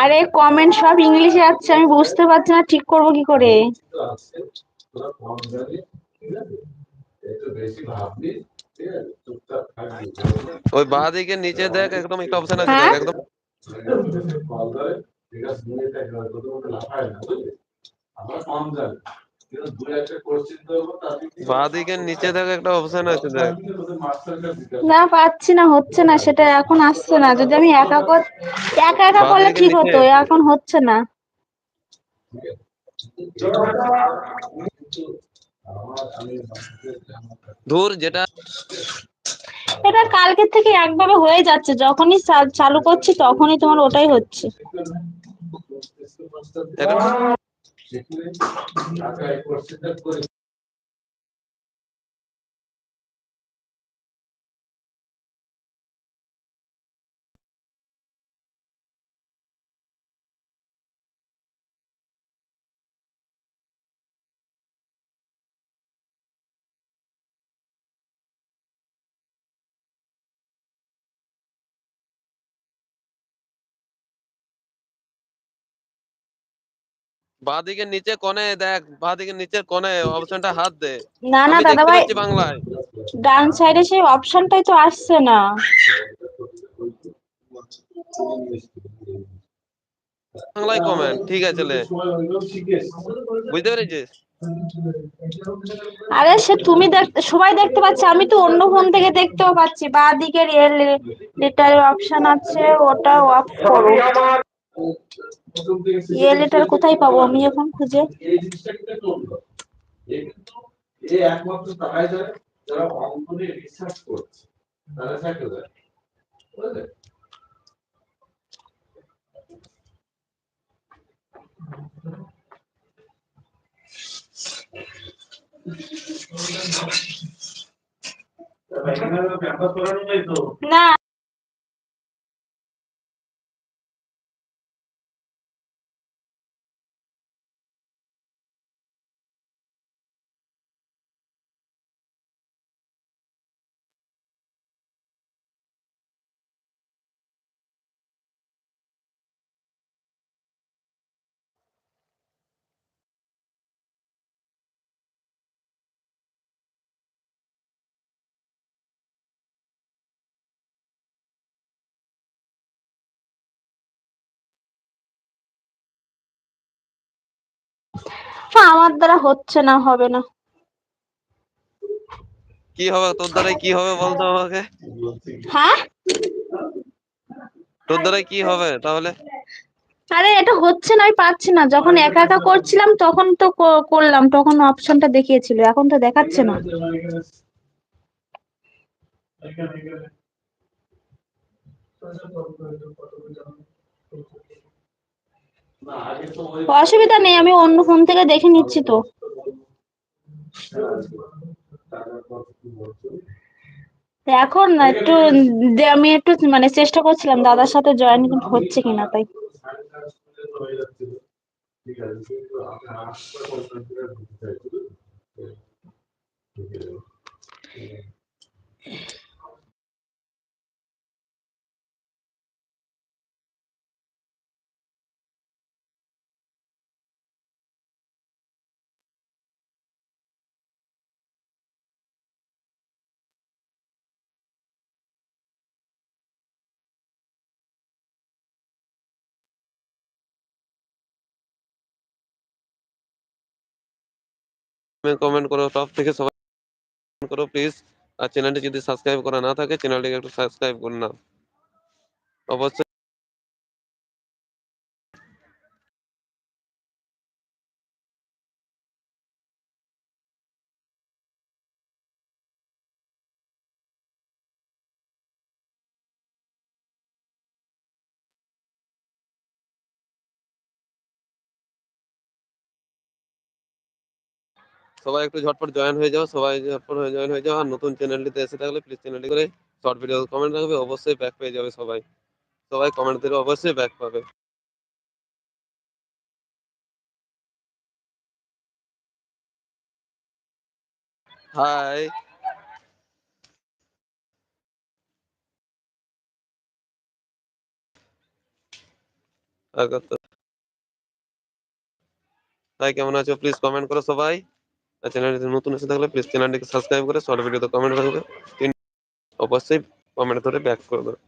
আরে কমেন্ট সব ইংলিশে আসছে আমি বুঝতে পারছি না ঠিক করব কি করে? ওই বাঁ দিকে নিচে দেখ একদম একটা অপশন আছে হ্যাঁ? দেখ একদম বাঁ দিকে নিচে দেখ একটা অপশন আছে দেখ। না পাচ্ছি না হচ্ছে না সেটা এখন আসছে না। যদি আমি একা একা একা করলে ঠিক হতো এখন হচ্ছে না। ধুর যেটা এটা কালকের থেকে একভাবে হয়ে যাচ্ছে। যখনই চালু করছি তখনই তোমার ওটাই হচ্ছে। এটা বাঁ দিকে নিচে কোণে দেখ বাঁ দিকে নিচের কোণে অপশনটা হাত দে। না না দাদা ভাই বাংলায়। ডান সাইডে সেই অপশনটাই তো আসছে না। বাংলায় কমেন্ট ঠিক আছে লে। বুঝতে পেরেছিস? আরে সে তুমি সবাই দেখতে পাচ্ছে আমি তো অন্য ফোন থেকে দেখতেও পাচ্ছি। বা দিকের লেটার অপশন আছে ওটা অফ করো। এ লেটার কোথায় পাবো আমি এখন খুঁজে? এই জিনিসটা কিন্তু এ কিন্তু এ একমাত্র তারাই জানে যারা অঙ্ক নিয়ে রিসার্চ করছে। তারা থাকে জানে বুঝলে? করানো নেই তো? না। আমার দ্বারা হচ্ছে না হবে না। কি হবে? তোর দ্বারাই কি হবে বলতো আমাকে? হ্যাঁ? তোর দ্বারাই কি হবে তাহলে? আরে এটা হচ্ছে না আমি পাচ্ছি না। যখন একা একা করছিলাম তখন তো করলাম। তখন অপশনটা দেখিয়েছিল এখন তো দেখাচ্ছে না। এখানে এখানে না আগে তো ওই অসুবিধা নেই, আমি অন্য ফোন থেকে দেখে নিচ্ছি তো। এখন একটু আমি একটু মানে চেষ্টা করছিলাম, দাদার সাথে জয়েন হচ্ছে কিনা তাই। ঠিক আছে। কমেন্ট করো টপ থেকে সবাই করো প্লিজ আর চ্যানেলটি যদি সাবস্ক্রাইব করা না থাকে চ্যানেলটিকে একটু সাবস্ক্রাইব করে নাও অবশ্যই সবাই একটু ঝটপট জয়েন হয়ে যাও, সবাই ঝটপট হয়ে জয়েন হয়ে যাও। আর নতুন চ্যানেলটিতে এসে থাকলে প্লিজ চ্যানেলটি করে শর্ট ভিডিও কমেন্ট রাখবে, অবশ্যই ব্যাক পেয়ে যাবে সবাই। সবাই কমেন্ট দিলে অবশ্যই ব্যাক পাবে। হাই তাই কেমন আছো? প্লিজ কমেন্ট করো সবাই। চ্যানেলটি নতুন এসে থাকলে প্লিজ চ্যানেলটিকে সাবস্ক্রাইব করে শর্ট ভিডিওতে কমেন্ট করবে অবশ্যই কমেন্ট ধরে ব্যাক করে দেবে।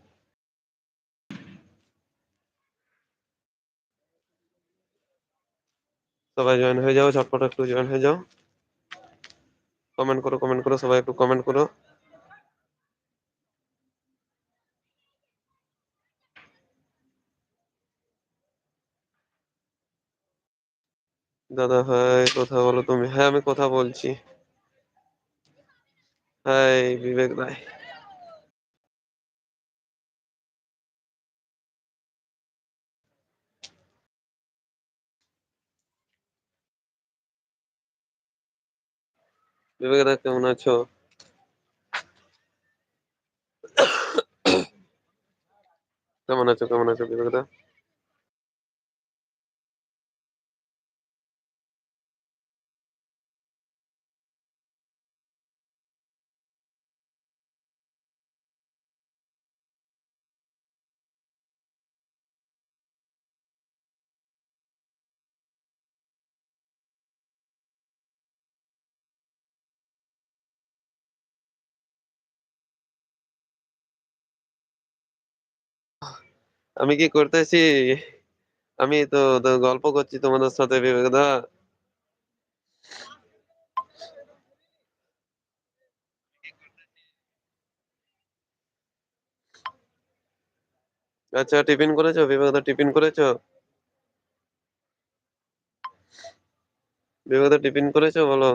সবাই জয়েন হয়ে যাও, ঝটপট একটু জয়েন হয়ে যাও। কমেন্ট করো কমেন্ট করো, সবাই একটু কমেন্ট করো। দাদা, হাই, কথা বলো তুমি। হ্যাঁ আমি কথা বলছি। হাই, বিবেক রায়। বিবেক দা, কেমন আছো? কেমন আছো কেমন আছো বিবেক দা? আমি কি করতেছি? আমি তো গল্প করছি তোমাদের সাথে, বিবেক দা। আচ্ছা টিফিন করেছ? বিবেক দা, টিফিন করেছ? বিবেক দা, টিফিন করেছ? বলো।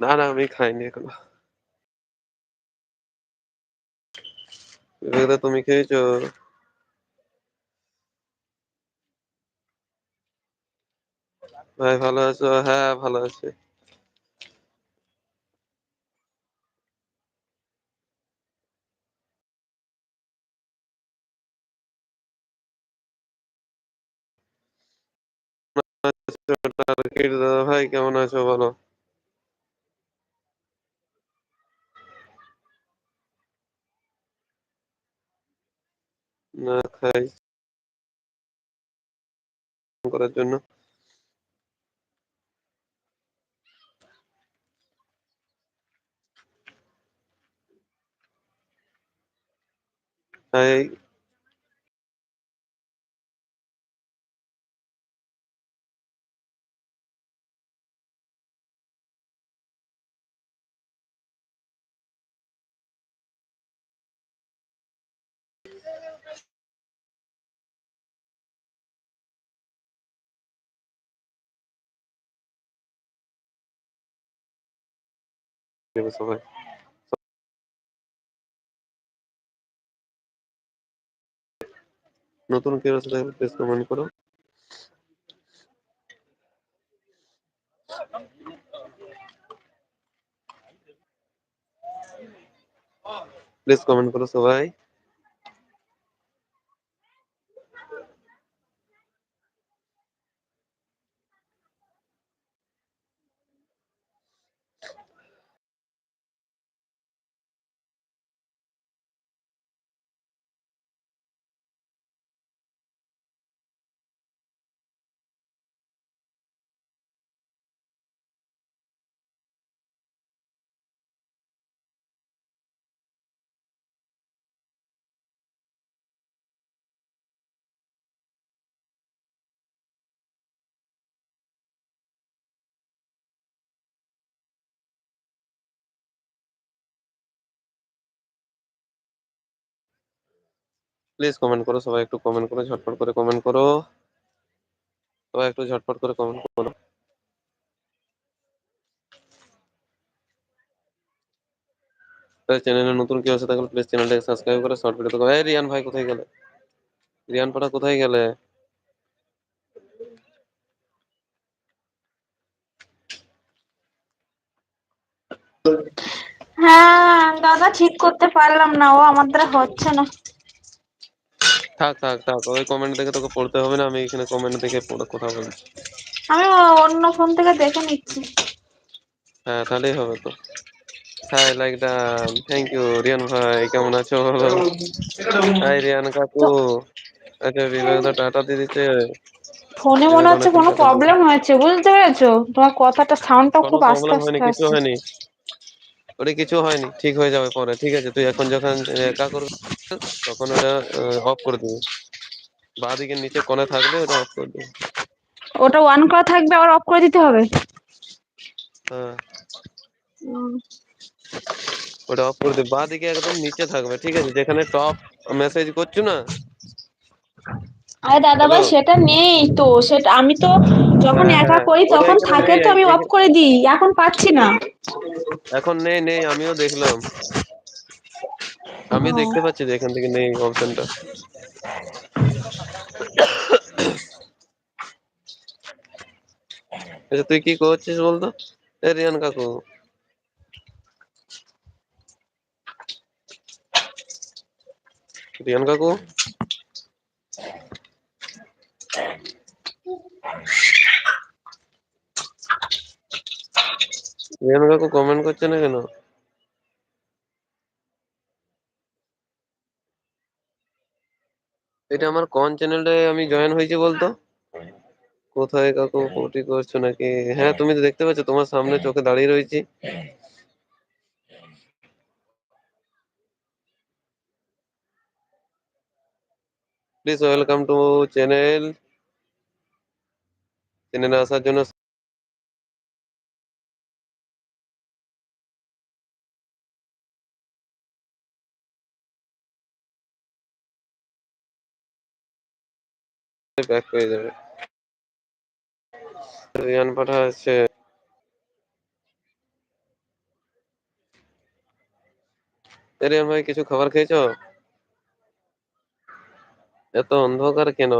না না, আমি খাইনি এখনও। তুমি খেয়েছো? ভাই, ভালো আছো? হ্যাঁ ভালো আছি। দাদা ভাই কেমন আছো? বলো না খাই করার জন্য। হাই নতুন কেউ আছে তাহলে প্লিজ কমেন্ট করো। প্লিজ কমেন্ট করো সবাই। প্লিজ কমেন্ট করো, সবাই একটু কমেন্ট করো, ঝটপট করে কমেন্ট করো। সবাই একটু ঝটপট করে কমেন্ট করো। চ্যানেলে নতুন কেউ আছে তাহলে প্লিজ চ্যানেলটাকে সাবস্ক্রাইব করে শর্ট ভিডিও দেখো। এই রিয়ান ভাই কোথায় গেলে? রিয়ান পাড়া কোথায় গেলে? হ্যাঁ দাদা ঠিক করতে পারলাম না, ও আমার দ্বারা হচ্ছে না। থাক থাক থাক ওই কমেন্ট দেখে তোকে পড়তে হবে না আমি এখানে কমেন্ট দেখে পড়ে কথা বলছি। আমি অন্য ফোন থেকে দেখে নিচ্ছি। হ্যাঁ তাহলেই হবে তো। Hi like done thank you Riyan ভাই কেমন আছো? হাই রিয়ান কাকু। আচ্ছা বিবেক দা টাটা দিয়ে দিচ্ছে। ফোনে মনে হচ্ছে কোনো প্রবলেম হয়েছে বুঝতে পেরেছ? তোমার কথাটা সাউন্ডটা খুব আস্তে আস্তে কিছু হয়নি। ওটা কিছু হয়নি ঠিক হয়ে যাবে পরে ঠিক আছে? তুই এখন যখন একা করবি তখন ওটা অফ করে দিবি। বাঁ দিকের নিচে কোণে থাকবে ওটা অফ করে দিবি। ওটা অন করা থাকবে আবার অফ করে দিতে হবে? হ্যাঁ। ওটা অফ করে দিবি। বাঁ দিকে একদম নিচে থাকবে ঠিক আছে? যেখানে টপ মেসেজ করছ না? আরে দাদা ভাই সেটা নেই তো। সেটা আমি তো যখন হ্যাঁ একা হ্যাঁ করি তখন থাকে তো আমি অফ করে দিই। এখন পাচ্ছি না। এখন নেই নেই আমিও দেখলাম। আমি দেখতে পাচ্ছি যে এখান থেকে নেই অপশনটা আচ্ছা তুই কি করছিস বলতো? এ রিয়ান কাকু। রিয়ান কাকু? রিয়ান কাকু কমেন্ট করছে না কেন? এটা আমার কোন চ্যানেলে আমি জয়েন হয়েছি বলতো? কোথায় কাকু কোটি করছ নাকি? হ্যাঁ তুমি তো দেখতে পাচ্ছ, তোমার সামনে চোখে দাঁড়িয়ে রয়েছি। প্লিজ ওয়েলকাম টু চ্যানেল চ্যানেলে আসার জন্য ব্যাক পেয়ে যাবে রিয়ান পাঠা আছে রিয়ান ভাই, কিছু খাবার খেয়েছো? এত অন্ধকার কেন?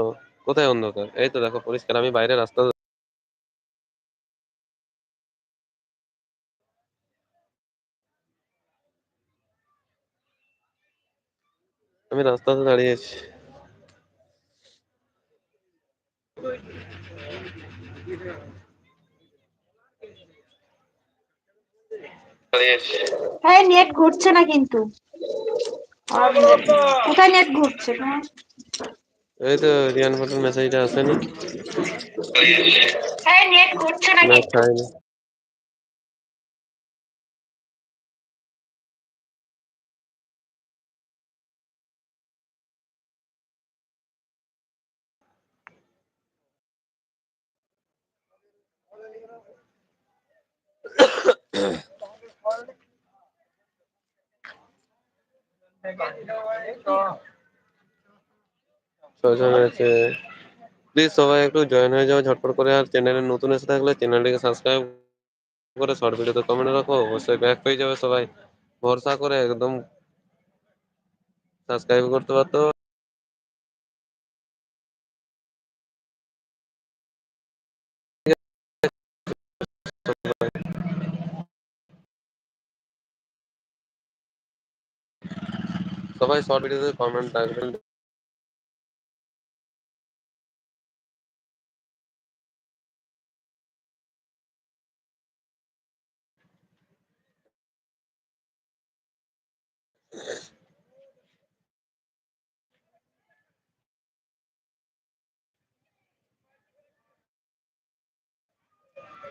কোথায় অন্ধকার? এই তো দেখো, পরিষ্কার, আমি বাইরে রাস্তা আমি রাস্তাতে দাঁড়িয়ে আছি। হ্যাঁ নেট ঘুরছে না কিন্তু। আর কোথায় নেট ঘুরছে? তোমার এই তো রিয়ান পাঠার মেসেজটা আসেনি হ্যাঁ নেট ঘুরছে না না কিন্তু। খাইনি প্লিজ সবাই একটু জয়েন হয়ে যাও, ঝটপট করে। আর চ্যানেলে নতুন এসে থাকলে চ্যানেলটিকে সাবস্ক্রাইব করে শর্ট ভিডিওতে কমেন্ট রাখো। অবশ্যই ব্যাক পেয়ে যাবে সবাই। ভরসা করে একদম সাবস্ক্রাইব করতে পারতো। সবাই শর্ট ভিডিওতে কমেন্ট রাখবেন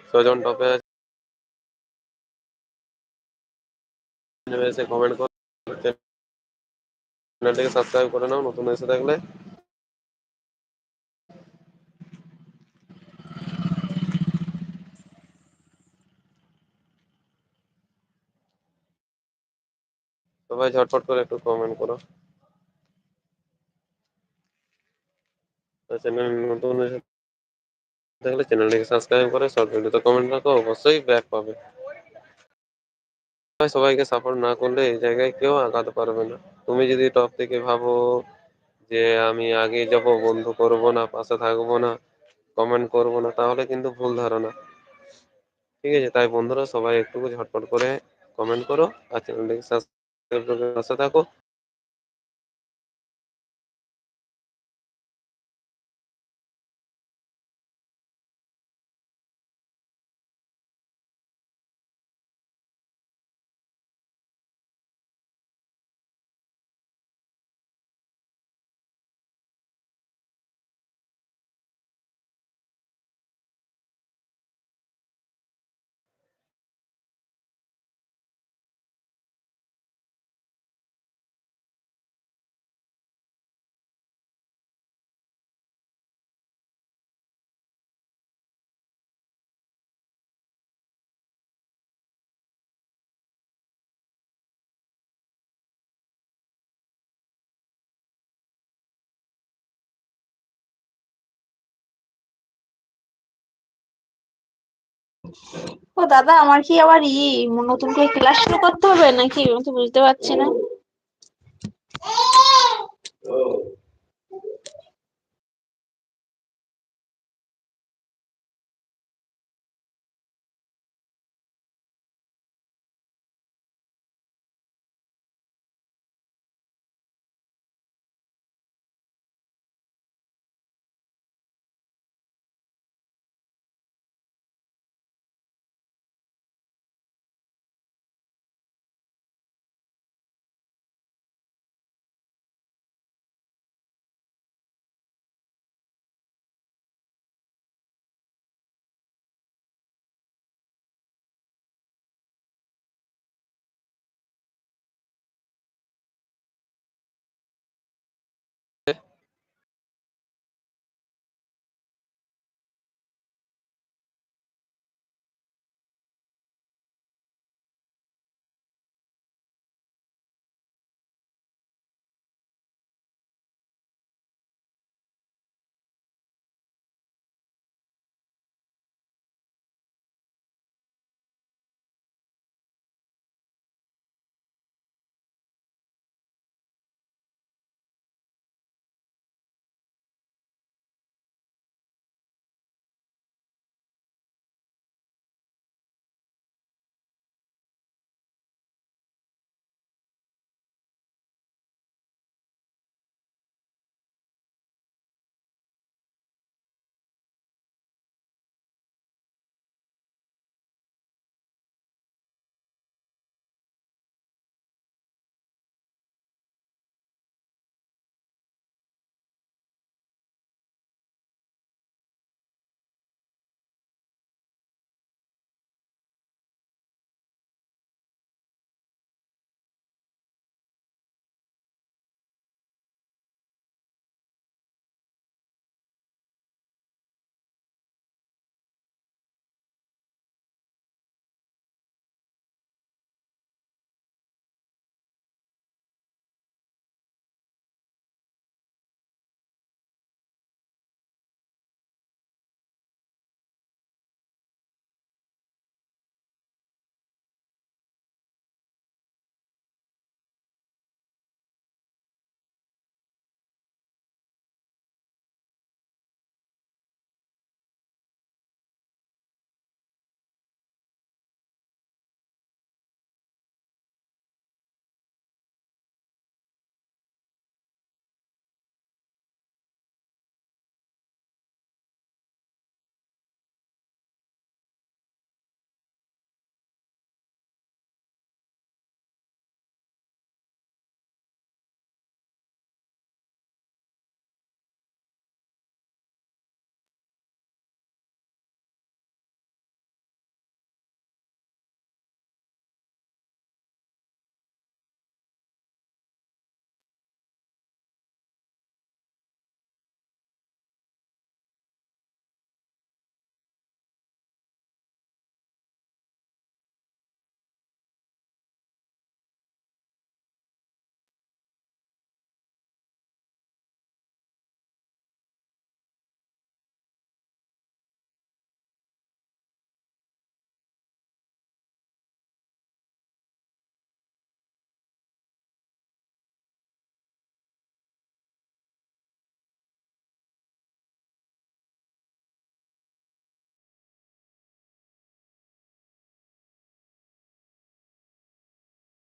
ছজন টপে আছে এসে কমেন্ট করো চ্যানেলটিকে সাবস্ক্রাইব করে নাও, নতুন এসে থাকলে। সবাই ঝটপট করে একটু কমেন্ট করো। চ্যানেল নতুন এসে থাকলে চ্যানেলটিকে সাবস্ক্রাইব করে শর্ট ভিডিওতে কমেন্ট রাখো, অবশ্যই ব্যাক পাবে। সবাইকে সাপোর্ট না করলে এই জায়গায় কেউ আগাতে পারবে না। তুমি যদি টপ থেকে ভাবো যে আমি আগে যাব, বন্ধু করব না, পাশে থাকব না কমেন্ট করব না, তাহলে কিন্তু ভুল ধারণা। ঠিক আছে, তাই বন্ধুরা সবাই একটু ঝটপট করে কমেন্ট করো, আর চ্যানেলটিকে সাবস্ক্রাইব করে পাশে থাকো। ও দাদা, আমার কি আবার ই নতুন করে ক্লাস শুরু করতে হবে নাকি? আমি তো বুঝতে পারছি না।